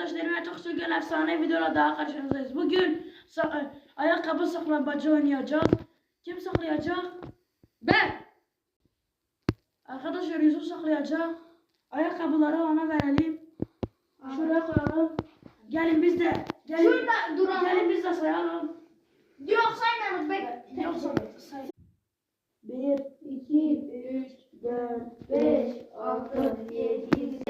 arkadaşlarım çok çılgın efsane videola daha karşınızdayız. Bugün ayakkabı saklambaçı oynayacağız. Kim saklayacak? Ben. Arkadaşlar Yusuf saklayacak. Ayakkabıları ona verelim. Şuraya koyalım. Gelin biz de. Gelin, Şurada duralım. gelin biz de sayalım. Yok saymayalım. Bek. Yoksa say. 1, 2, 3, 4, 5, 6, 7, 8,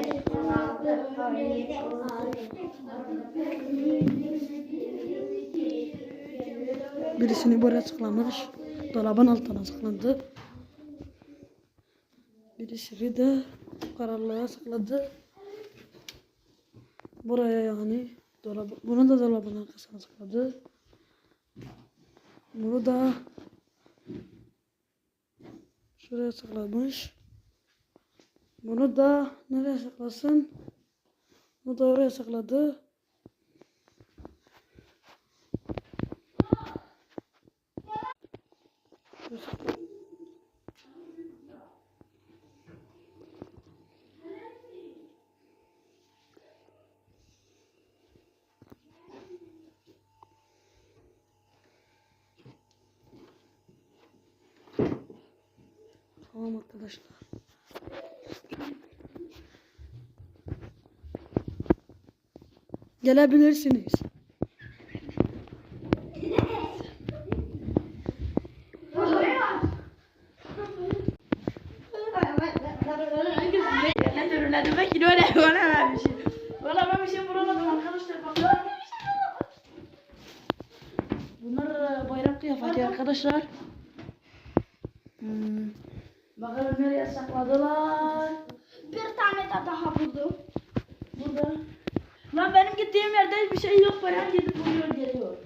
16, 17, 18, Birisini buraya saklamış. Dolabın altına saklandı. Birisi de kararlığa sakladı. Buraya yani. Dolabı, bunu da dolabın arkasına sakladı. Bunu da şuraya saklamış. Bunu da nereye saklasın? Bunu da oraya. Tamam arkadaşlar. Gelebilirsiniz. Ne ben yine öyle öyle vermişim. Valla ben bir şey bulamadım arkadaşlar. Bakın. Bunlar e, bayrak kıyafeti arkadaşlar. Hmm. Bakalım nereye sakladılar. Bir tane de daha buldum. Gittiğim yerde hiçbir şey yok. Bayrak gidip buluyor geliyor.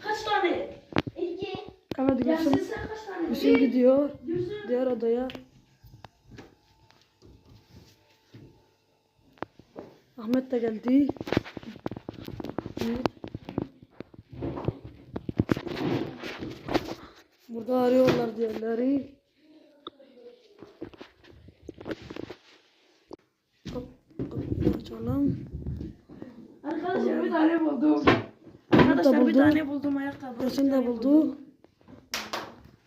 Kaç tane? İki. Gülsüm, sen kaç tane? Gülsüm gidiyor Gülsüm. diğer odaya. Ahmet de geldi. Evet. Burada arıyorlar diğerleri. Kap, kapıyı açalım. Arkadaşlar bir tane buldum. Arkadaşlar bir buldu. tane buldum ayakkabı. Gülsüm de buldu.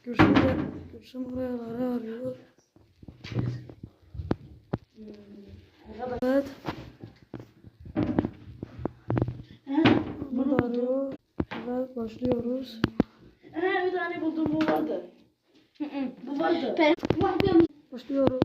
Gülsüm de Gülsüm oraları arıyor. Evet. Burada arıyor. Evet başlıyoruz. he, bir tane buldum bu vardı. Bu vardı. Başlıyoruz.